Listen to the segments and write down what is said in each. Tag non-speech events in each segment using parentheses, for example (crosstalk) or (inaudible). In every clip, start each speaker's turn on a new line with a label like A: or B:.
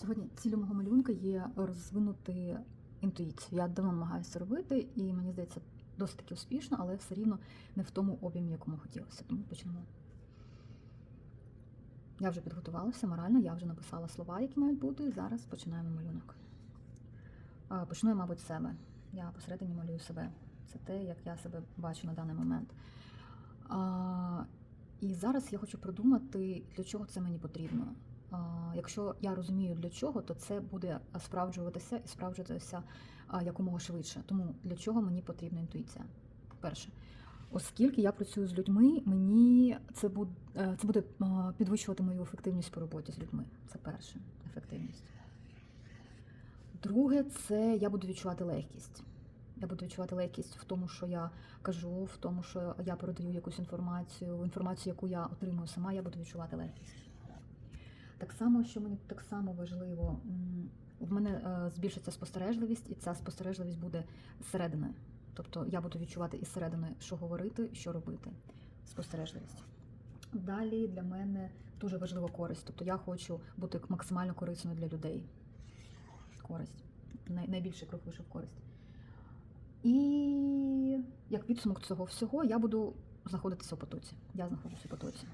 A: Сьогодні цілю мого малюнка є розвинути інтуїцію. Я давно намагаюся робити, і мені здається, досить таки успішно, але все рівно не в тому об'ємі, якому хотілося. Тому почнемо. Я вже підготувалася морально, я вже написала слова, які мають бути. Зараз починаємо малюнок. Почну я, мабуть, з себе. Я посередині малюю себе. Це те, як я себе бачу на даний момент. І зараз я хочу продумати, для чого це мені потрібно. Якщо я розумію для чого, то це буде справджуватися і справджуватися якомога швидше. Тому для чого мені потрібна інтуїція? Перше, оскільки я працюю з людьми, мені це буде це буде підвищувати мою ефективність по роботі з людьми. Це перше ефективність. Друге, це я буду відчувати легкість. Я буду відчувати легкість в тому, що я кажу, в тому, що я передаю якусь інформацію, інформацію, яку я отримую сама, я буду відчувати легкість. Так само, що мені так само важливо, в мене е, збільшиться спостережливість, і ця спостережливість буде зсередини. Тобто я буду відчувати із середини, що говорити, що робити. Спостережливість. Далі для мене дуже важлива користь. Тобто я хочу бути максимально корисною для людей. Користь. Най- Найбільший крок вийшов користь. І як підсумок цього всього, я буду знаходитися у потоці. Я знаходжуся у потоці.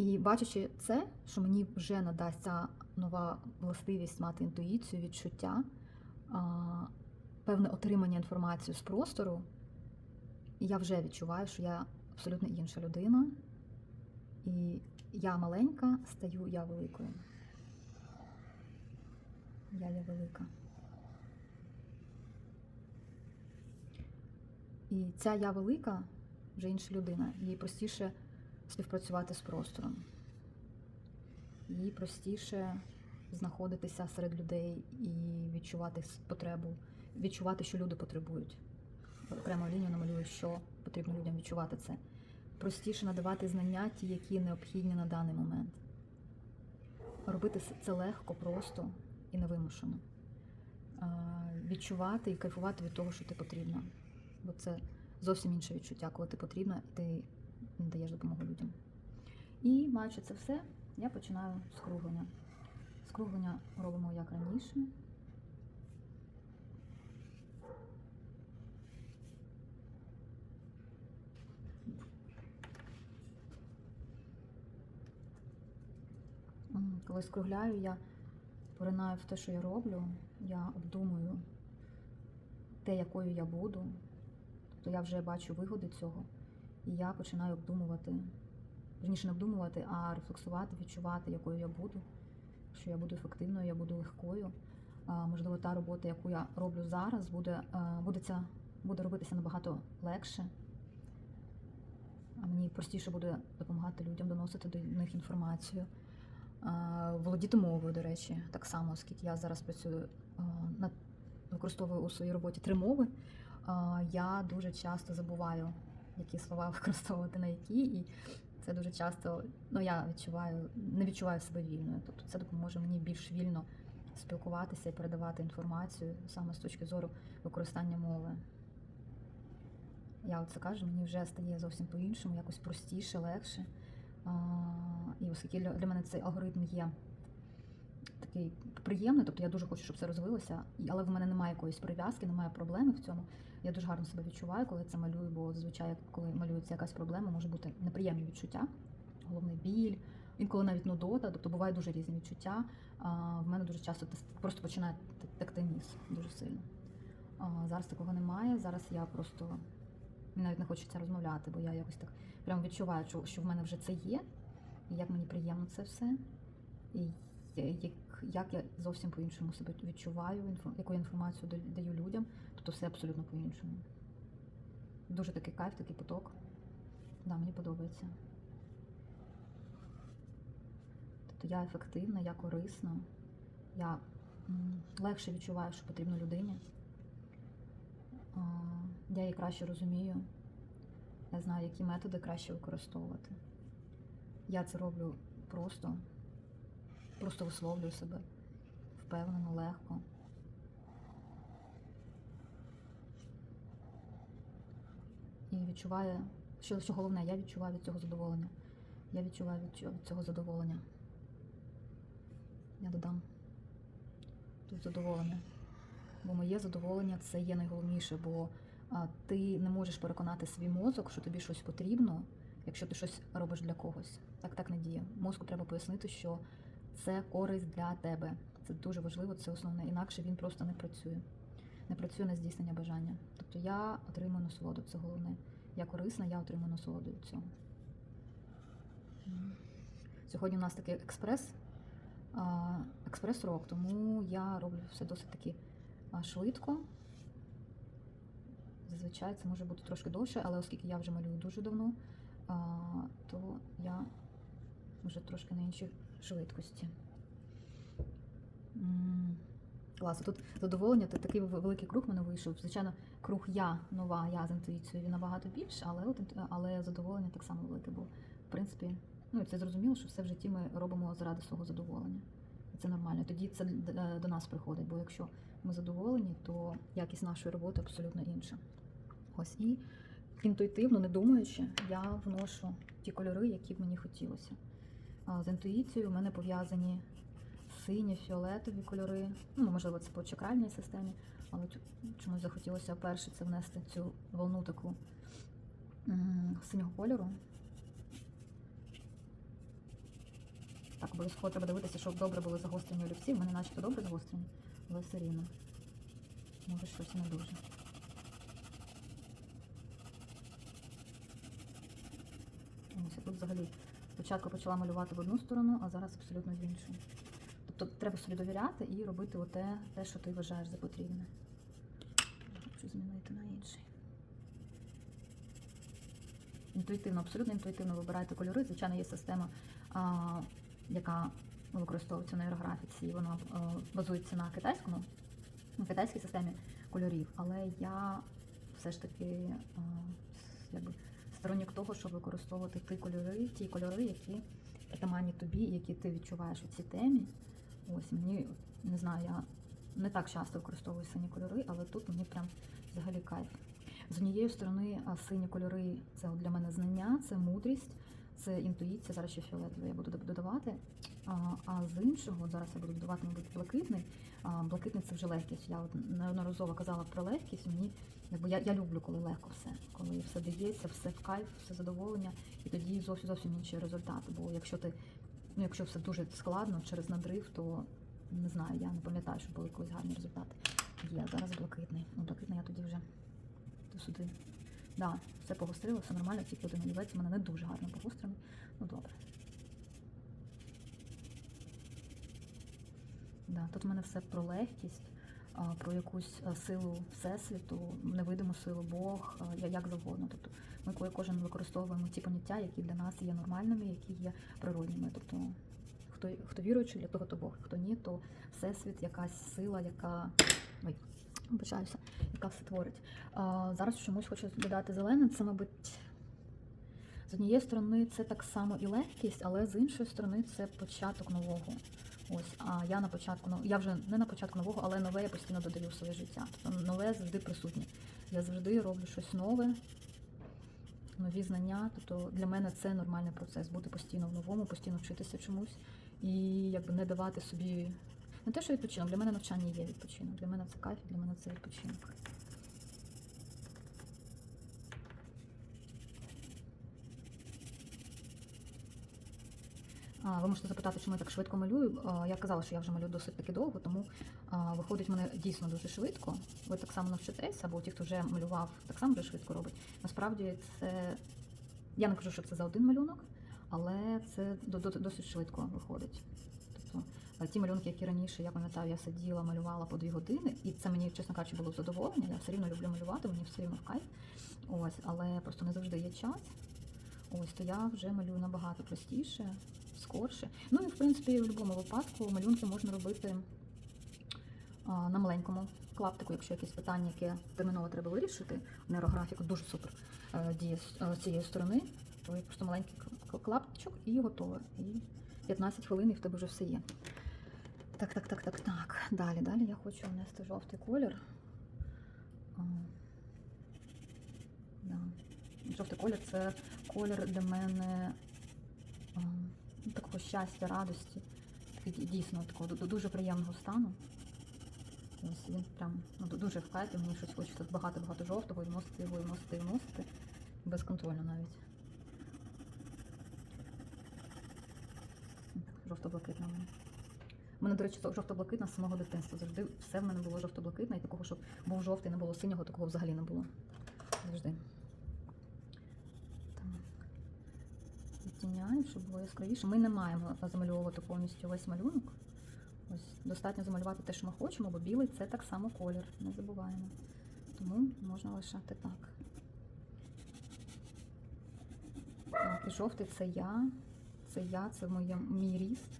A: І бачачи це, що мені вже надасть ця нова властивість мати інтуїцію, відчуття, певне отримання інформації з простору, я вже відчуваю, що я абсолютно інша людина, і я маленька, стаю я великою. Я є велика. І ця я велика, вже інша людина, їй простіше співпрацювати з простором. Їй простіше знаходитися серед людей і відчувати потребу, відчувати, що люди потребують. Окремо лінію намалюю, що потрібно людям відчувати це. Простіше надавати знання, ті, які необхідні на даний момент. Робити це легко, просто і невимушено. Відчувати і кайфувати від того, що ти потрібна. Бо це зовсім інше відчуття, коли ти потрібна ти надаєш допомогу людям. І маючи це все, я починаю скруглення. Скруглення робимо як раніше. Коли скругляю, я поринаю в те, що я роблю, я обдумую те, якою я буду. Тобто я вже бачу вигоди цього, і я починаю обдумувати, верніше не обдумувати, а рефлексувати, відчувати, якою я буду, що я буду ефективною, я буду легкою. Можливо, та робота, яку я роблю зараз, буде, буде, ця, буде робитися набагато легше. Мені простіше буде допомагати людям доносити до них інформацію. Володіти мовою, до речі, так само, оскільки я зараз працюю над використовую у своїй роботі три мови. Я дуже часто забуваю, які слова (laughs) використовувати на які, і це дуже часто ну, я відчуваю, не відчуваю себе вільною. Тобто це допоможе мені більш вільно спілкуватися і передавати інформацію саме з точки зору використання мови. Я оце кажу, мені вже стає зовсім по-іншому, якось простіше, легше. І оскільки для мене цей алгоритм є такий приємний, тобто я дуже хочу, щоб це розвилося, але в мене немає якоїсь прив'язки, немає проблеми в цьому. Я дуже гарно себе відчуваю, коли це малюю, бо зазвичай, коли малюється якась проблема, може бути неприємні відчуття, головний біль, інколи навіть нудота, тобто бувають дуже різні відчуття. В мене дуже часто просто починає текти ніс дуже сильно. Зараз такого немає. Зараз я просто мені навіть не хочеться розмовляти, бо я якось так прямо відчуваю, що в мене вже це є, і як мені приємно це все. І як, я зовсім по-іншому себе відчуваю, інфо- яку інформацію даю людям, тобто все абсолютно по-іншому. Дуже такий кайф, такий поток. Да, мені подобається. Тобто я ефективна, я корисна, я легше відчуваю, що потрібно людині. Я її краще розумію. Я знаю, які методи краще використовувати. Я це роблю просто, просто висловлюю себе впевнено, легко. І відчуваю, що, що головне, я відчуваю від цього задоволення. Я відчуваю від від цього задоволення. Я додам. Тут задоволення. Бо моє задоволення це є найголовніше, бо а, ти не можеш переконати свій мозок, що тобі щось потрібно, якщо ти щось робиш для когось. Так так не діє. Мозку треба пояснити, що це користь для тебе. Це дуже важливо, це основне. Інакше він просто не працює. Не працює на здійснення бажання. Тобто я отримую насолоду, це головне. Я корисна, я отримую насолоду від цього. Сьогодні у нас такий експрес, експрес-рок, тому я роблю все досить таки швидко. Зазвичай це може бути трошки довше, але оскільки я вже малюю дуже давно, то я вже трошки на іншій швидкості. Клас, тут задоволення, такий великий круг мене вийшов. Звичайно, круг я нова, я з інтуїцією він набагато більше, але, але задоволення так само велике, бо в принципі, ну це зрозуміло, що все в житті ми робимо заради свого задоволення. І це нормально. Тоді це е, до нас приходить, бо якщо ми задоволені, то якість нашої роботи абсолютно інша. Ось і інтуїтивно, не думаючи, я вношу ті кольори, які б мені хотілося. З інтуїцією в мене пов'язані сині, фіолетові кольори. Ну, можливо, це по чакральній системі, але чомусь захотілося перше це внести цю волну таку синього кольору. Так, обов'язково треба дивитися, щоб добре були загострені олівці. В мене начебто добре загострені, але все рівно. Може щось не дуже. Ось тут взагалі спочатку почала малювати в одну сторону, а зараз абсолютно в іншу. Тобто треба собі довіряти і робити оте, те, що ти вважаєш за потрібне. Хочу змінити на інший. Інтуїтивно, абсолютно інтуїтивно вибирайте кольори. Звичайно, є система, а, яка використовується на аерографіці, і вона а, базується на китайському, на китайській системі кольорів. Але я все ж таки а, якби, сторонник того, щоб використовувати ті кольори, ті кольори, які притаманні тобі, які ти відчуваєш у цій темі. Ось мені не знаю, я не так часто використовую сині кольори, але тут мені прям взагалі кайф. З однієї сторони, а, сині кольори це для мене знання, це мудрість, це інтуїція. Зараз ще фіолетовий я буду додавати. А, а з іншого, зараз я буду додавати, мабуть, блакитний. А, блакитний це вже легкість. Я от неодноразово казала про легкість. Мені якби я, я люблю, коли легко все, коли все дається, все в кайф, все задоволення, і тоді зовсім зовсім інші результати. Бо якщо ти, ну якщо все дуже складно через надрив, то не знаю, я не пам'ятаю, що були колись гарні результати. Є зараз блакитний. Ну, блакитний я тоді вже до сюди. Да, все погострило, все нормально, тільки один олівець у мене не дуже гарно погострений. Ну добре. Да, тут у мене все про легкість, про якусь силу всесвіту, невидиму силу Бог, як завгодно. Тобто ми ко- кожен використовуємо ті поняття, які для нас є нормальними, які є природніми. Тобто, хто, хто віруючий, для того то Бог, хто ні, то всесвіт, якась сила, яка. Ой, вибачаюся, яка все творить. А, зараз чомусь хочу додати зелене, це, мабуть. З однієї сторони, це так само і легкість, але з іншої сторони, це початок нового. Ось, а я на початку, я вже не на початку нового, але нове я постійно додаю в своє життя. Тобто нове завжди присутнє. Я завжди роблю щось нове, нові знання. Тобто для мене це нормальний процес бути постійно в новому, постійно вчитися чомусь і якби не давати собі не те, що відпочинок. Для мене навчання є відпочинок. Для мене це кайф, для мене це відпочинок. Ви можете запитати, чому я так швидко малюю. Я казала, що я вже малюю досить таки довго, тому виходить в мене дійсно дуже швидко. Ви так само навчитеся, або ті, хто вже малював, так само вже швидко робить. Насправді це я не кажу, що це за один малюнок, але це до- до- досить швидко виходить. Ті малюнки, які раніше, я пам'ятаю, я сиділа, малювала по дві години, і це мені, чесно кажучи, було задоволення. Я все рівно люблю малювати, мені все рівно в кайф. Ось, але просто не завжди є час. Ось, то я вже малюю набагато простіше, скорше. Ну і в принципі в будь-якому випадку малюнки можна робити а, на маленькому клаптику, якщо якесь питання, яке терміново треба вирішити. Нейрографіка дуже супер е, діє з е, цієї сторони, то просто маленький клаптичок і готове. І 15 хвилин і в тебе вже все є. Так, так, так, так, так. Далі, далі я хочу внести жовтий колір. А, да. Жовтий колір це колір для мене а, ну, такого щастя, радості, дійсно такого ду- дуже приємного стану. Ось він прям ну, дуже в кайфі, мені щось хочеться багато-багато жовтого і вносити його, і вносити, і вносити. Безконтрольно навіть. Жовто-блакитна в мене. У мене, до речі, жовто-блакитна з самого дитинства. Завжди все в мене було жовто-блакитне, і такого, щоб був жовтий, не було синього, такого взагалі не було. Завжди. Відтіняю, щоб було яскравіше. Ми не маємо замальовувати повністю весь малюнок. Ось достатньо замалювати те, що ми хочемо, бо білий це так само колір. Не забуваємо. Тому можна лишати так. Так, і жовтий це я. Це я, це моє, мій ріст.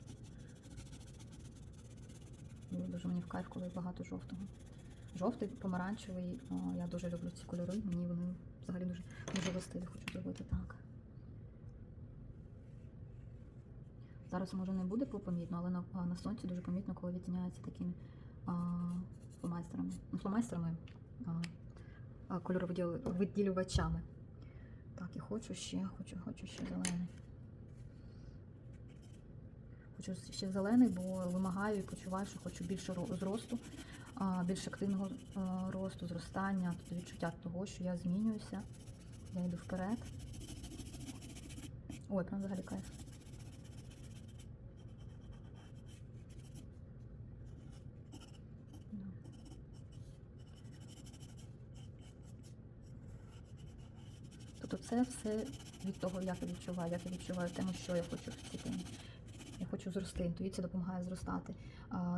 A: Дуже мені в кайф, коли багато жовтого. Жовтий, помаранчевий. О, я дуже люблю ці кольори. Мені вони взагалі дуже, дуже вестиві. Хочу зробити так. Зараз може не буде помітно, але на, на сонці дуже помітно, коли відтіняється такими а, фломайстерами. Ну, фломайстерами, кольоровиділювачами. Так, і хочу ще, хочу, хочу ще зелений. Хочу ще зелений, бо вимагаю і почуваю, що хочу більше зросту, більш активного росту, зростання, тобто відчуття того, що я змінююся, я йду вперед. Ой, прям взагалі кайф. Тобто це все від того, як я відчуваю, як я відчуваю тему, що я хочу в цій темі. Я хочу зрости, інтуїція допомагає зростати.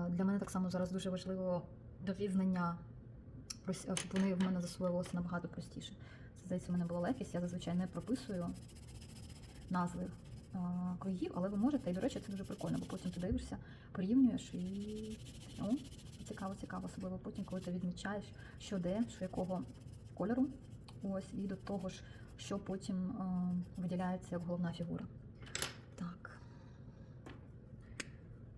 A: Для мене так само зараз дуже важливо нові знання, щоб вони в мене засвоювалися набагато простіше. Це здається, в мене була легкість, я зазвичай не прописую назви кругів, але ви можете. І, до речі, це дуже прикольно, бо потім ти дивишся, порівнюєш і о, цікаво, цікаво, особливо потім, коли ти відмічаєш, що де, що якого кольору. Ось, і до того ж, що потім виділяється як головна фігура. Так. А,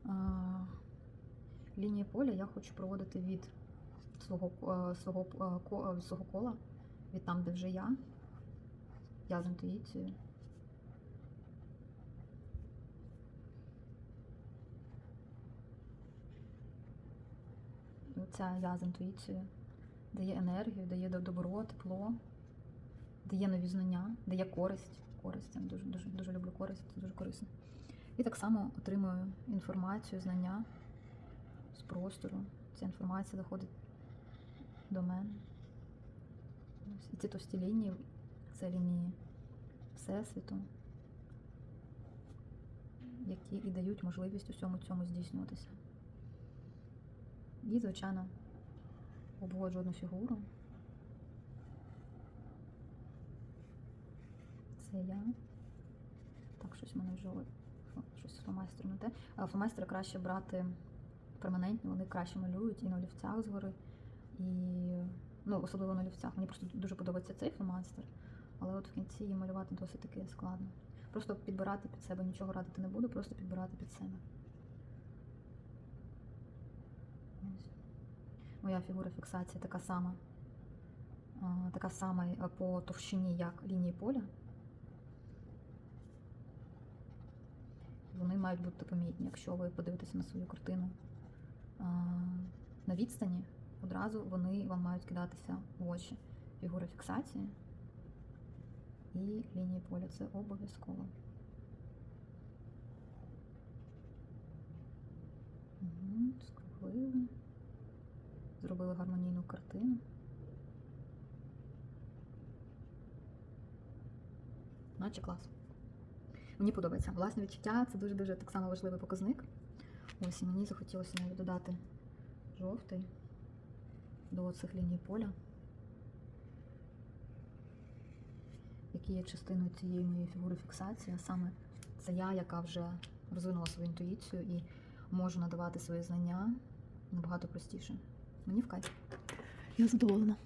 A: лінії поля я хочу проводити від свого, е, свого, е, е, свого кола, від там, де вже я. Я з інтуїцією. І Оця я з інтуїцією дає енергію, дає добро, тепло, дає нові знання, дає користь. Користь, я дуже, дуже, дуже люблю користь, це дуже корисно. І так само отримую інформацію, знання з простору. Ця інформація доходить до мене. І ці товсті лінії це лінії Всесвіту, які і дають можливість усьому цьому здійснюватися. І, звичайно, обводжу одну фігуру. Це я. Так, щось мене вже щось з фломайстером не те. А Фломайстери краще брати перманентні, вони краще малюють і на олівцях згори, і ну, особливо на олівцях. Мені просто дуже подобається цей фломастер, але от в кінці її малювати досить таки складно. Просто підбирати під себе нічого радити не буду, просто підбирати під себе. Моя фігура фіксації така сама, така сама е, по товщині, як лінії поля. Вони мають бути помітні, якщо ви подивитеся на свою картину на відстані, одразу вони вам мають кидатися в очі. Фігура фіксації і лінії поля це обов'язково. Скруглили. Зробили гармонійну картину. Наче клас. Мені подобається. Власне відчуття це дуже-дуже так само важливий показник. Ось і мені захотілося навіть додати жовтий до цих ліній поля, які є частиною цієї моєї фігури фіксації, а саме це я, яка вже розвинула свою інтуїцію і можу надавати свої знання набагато простіше. Мені в кайф.
B: Я задоволена.